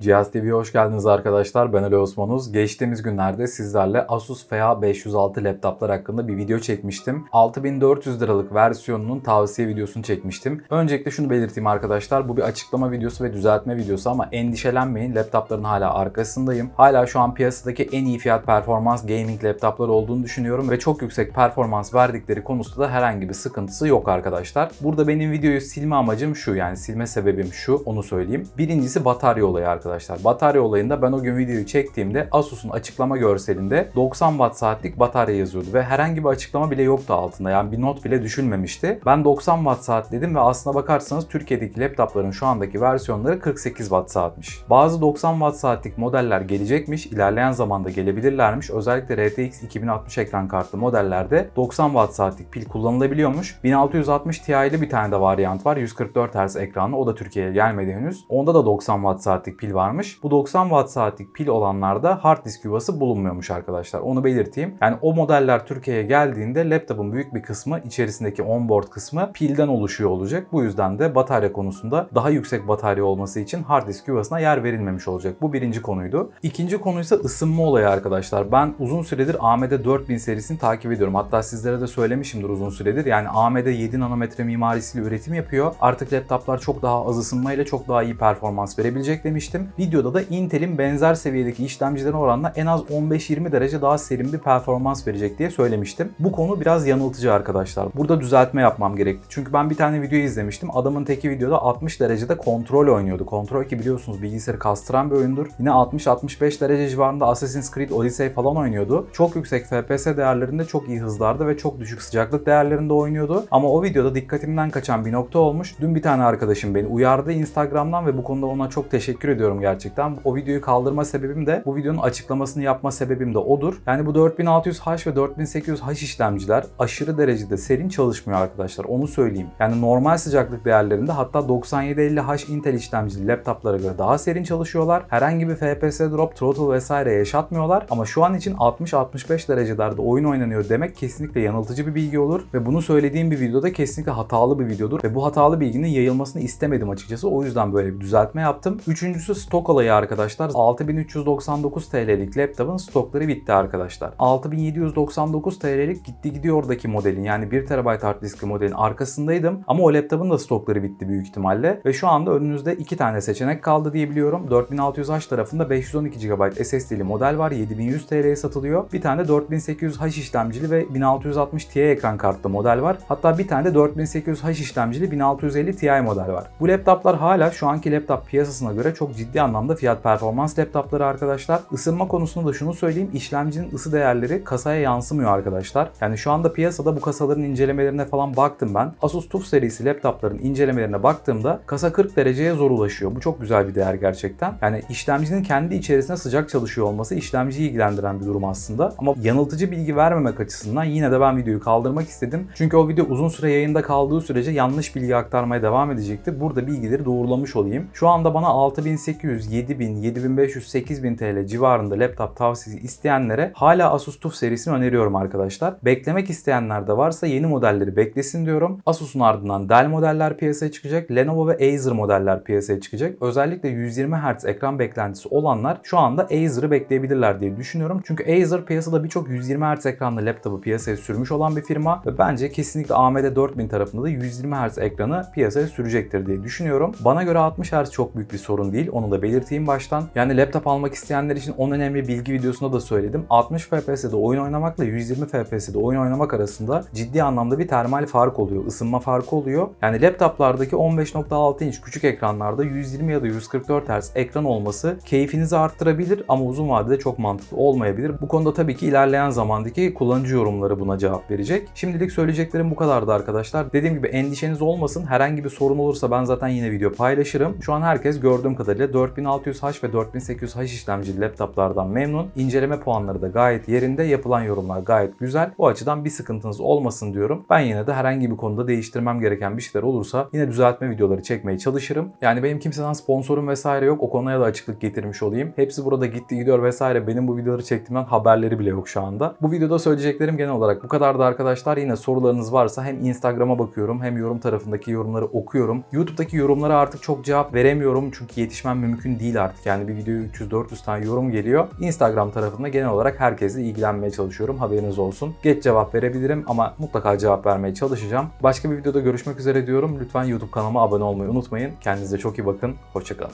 Cihaz TV'ye hoş geldiniz arkadaşlar. Ben Ali Osmanuz. Geçtiğimiz günlerde sizlerle Asus FA506 laptoplar hakkında bir video çekmiştim. 6400 liralık versiyonunun tavsiye videosunu çekmiştim. Öncelikle şunu belirteyim arkadaşlar. Bu bir açıklama videosu ve düzeltme videosu ama endişelenmeyin. Laptopların hala arkasındayım. Hala şu an piyasadaki en iyi fiyat performans gaming laptoplar olduğunu düşünüyorum ve çok yüksek performans verdikleri konusunda da herhangi bir sıkıntısı yok arkadaşlar. Burada benim videoyu silme amacım şu yani silme sebebim şu onu söyleyeyim. Birincisi batarya olayı arkadaşlar arkadaşlar. Batarya olayında ben o gün videoyu çektiğimde Asus'un açıklama görselinde 90 watt saatlik batarya yazıyordu ve herhangi bir açıklama bile yoktu altında. Yani bir not bile düşülmemişti. Ben 90 watt saat dedim ve aslına bakarsanız Türkiye'deki laptopların şu andaki versiyonları 48 watt saatmiş. Bazı 90 watt saatlik modeller gelecekmiş. ilerleyen zamanda gelebilirlermiş. Özellikle RTX 2060 ekran kartlı modellerde 90 watt saatlik pil kullanılabiliyormuş. 1660 Ti'li bir tane de varyant var. 144 Hz ekranlı. O da Türkiye'ye gelmedi henüz. Onda da 90 watt saatlik pil varmış. Bu 90 watt saatlik pil olanlarda hard disk yuvası bulunmuyormuş arkadaşlar. Onu belirteyim. Yani o modeller Türkiye'ye geldiğinde laptopun büyük bir kısmı içerisindeki onboard kısmı pilden oluşuyor olacak. Bu yüzden de batarya konusunda daha yüksek batarya olması için hard disk yuvasına yer verilmemiş olacak. Bu birinci konuydu. İkinci konu ise ısınma olayı arkadaşlar. Ben uzun süredir AMD 4000 serisini takip ediyorum. Hatta sizlere de söylemişimdir uzun süredir. Yani AMD 7 nanometre mimarisiyle üretim yapıyor. Artık laptoplar çok daha az ısınmayla çok daha iyi performans verebilecek demiştim. Videoda da Intel'in benzer seviyedeki işlemcilerin oranla en az 15-20 derece daha serin bir performans verecek diye söylemiştim. Bu konu biraz yanıltıcı arkadaşlar. Burada düzeltme yapmam gerekti. Çünkü ben bir tane video izlemiştim. Adamın teki videoda 60 derecede kontrol oynuyordu. Kontrol ki biliyorsunuz bilgisayarı kastıran bir oyundur. Yine 60-65 derece civarında Assassin's Creed Odyssey falan oynuyordu. Çok yüksek FPS değerlerinde çok iyi hızlarda ve çok düşük sıcaklık değerlerinde oynuyordu. Ama o videoda dikkatimden kaçan bir nokta olmuş. Dün bir tane arkadaşım beni uyardı Instagram'dan ve bu konuda ona çok teşekkür ediyorum gerçekten. O videoyu kaldırma sebebim de bu videonun açıklamasını yapma sebebim de odur. Yani bu 4600H ve 4800H işlemciler aşırı derecede serin çalışmıyor arkadaşlar. Onu söyleyeyim. Yani normal sıcaklık değerlerinde hatta 9750H Intel işlemcili laptoplara göre daha serin çalışıyorlar. Herhangi bir FPS drop, throttle vesaire yaşatmıyorlar. Ama şu an için 60-65 derecelerde oyun oynanıyor demek kesinlikle yanıltıcı bir bilgi olur. Ve bunu söylediğim bir videoda kesinlikle hatalı bir videodur. Ve bu hatalı bilginin yayılmasını istemedim açıkçası. O yüzden böyle bir düzeltme yaptım. Üçüncüsü stok olayı arkadaşlar. 6399 TL'lik laptopun stokları bitti arkadaşlar. 6799 TL'lik gitti gidiyor'daki modelin yani 1 TB hard diskli modelin arkasındaydım. Ama o laptopun da stokları bitti büyük ihtimalle. Ve şu anda önünüzde iki tane seçenek kaldı diyebiliyorum. 4600H tarafında 512 GB SSD'li model var. 7100 TL'ye satılıyor. Bir tane 4800H işlemcili ve 1660 Ti ekran kartlı model var. Hatta bir tane de 4800H işlemcili 1650 Ti model var. Bu laptoplar hala şu anki laptop piyasasına göre çok ciddi anlamda fiyat performans laptopları arkadaşlar. Isınma konusunda da şunu söyleyeyim. işlemcinin ısı değerleri kasaya yansımıyor arkadaşlar. Yani şu anda piyasada bu kasaların incelemelerine falan baktım ben. Asus TUF serisi laptopların incelemelerine baktığımda kasa 40 dereceye zor ulaşıyor. Bu çok güzel bir değer gerçekten. Yani işlemcinin kendi içerisinde sıcak çalışıyor olması işlemciyi ilgilendiren bir durum aslında. Ama yanıltıcı bilgi vermemek açısından yine de ben videoyu kaldırmak istedim. Çünkü o video uzun süre yayında kaldığı sürece yanlış bilgi aktarmaya devam edecekti. Burada bilgileri doğrulamış olayım. Şu anda bana 6800, 7000, 7500, 8000 TL civarında laptop tavsiyesi isteyenlere hala Asus TUF serisini öneriyorum arkadaşlar. Beklemek isteyenler de varsa yeni modelleri beklesin diyorum. Asus'un ardından Dell modeller piyasaya çıkacak. Lenovo ve Acer modeller piyasaya çıkacak. Özellikle 120 Hz ekran beklentisi olanlar şu anda Acer'ı bekleyebilirler diye düşünüyorum. Çünkü Acer piyasada birçok 120 Hz ekranlı laptopu piyasaya sürmüş olan bir firma ve bence kesinlikle AMD 4000 tarafında da 120 Hz ekranı piyasaya sürecektir diye düşünüyorum. Bana göre 60 Hz çok büyük bir sorun değil. Onu da belirteyim baştan. Yani laptop almak isteyenler için en önemli bilgi videosunda da söyledim. 60 FPS'de oyun oynamakla 120 FPS'de oyun oynamak arasında ciddi anlamda bir termal fark oluyor. ısınma farkı oluyor. Yani laptoplardaki 15.6 inç küçük ekranlarda 120 ya da 144 Hz ekran olması keyfinizi arttırabilir ama uzun vadede çok mantıklı olmayabilir. Bu konuda tabii ki ilerleyen zamandaki kullanıcı yorumları buna cevap verecek. Şimdilik söyleyeceklerim bu kadardı arkadaşlar. Dediğim gibi endişeniz olmasın. Herhangi bir sorun olursa ben zaten yine video paylaşırım. Şu an herkes gördüğüm kadarıyla 4600H ve 4800H işlemcili laptoplardan memnun. İnceleme puanları da gayet yerinde. Yapılan yorumlar gayet güzel. O açıdan bir sıkıntınız olmasın diyorum. Ben yine de herhangi bir konuda değiştirmem gereken bir şeyler olursa yine düzeltme videoları çekmeye çalışırım. Yani benim kimseden sponsorum vesaire yok. O konuya da açıklık getirmiş olayım. Hepsi burada gitti gidiyor vesaire. Benim bu videoları çektiğimden haberleri bile yok şu anda. Bu videoda söyleyeceklerim genel olarak bu kadardı arkadaşlar. Yine sorularınız varsa hem Instagram'a bakıyorum hem yorum tarafındaki yorumları okuyorum. YouTube'daki yorumlara artık çok cevap veremiyorum çünkü yetişmem mümkün mümkün değil artık. Yani bir videoya 300-400 tane yorum geliyor. Instagram tarafında genel olarak herkesle ilgilenmeye çalışıyorum. Haberiniz olsun. Geç cevap verebilirim ama mutlaka cevap vermeye çalışacağım. Başka bir videoda görüşmek üzere diyorum. Lütfen YouTube kanalıma abone olmayı unutmayın. Kendinize çok iyi bakın. Hoşçakalın.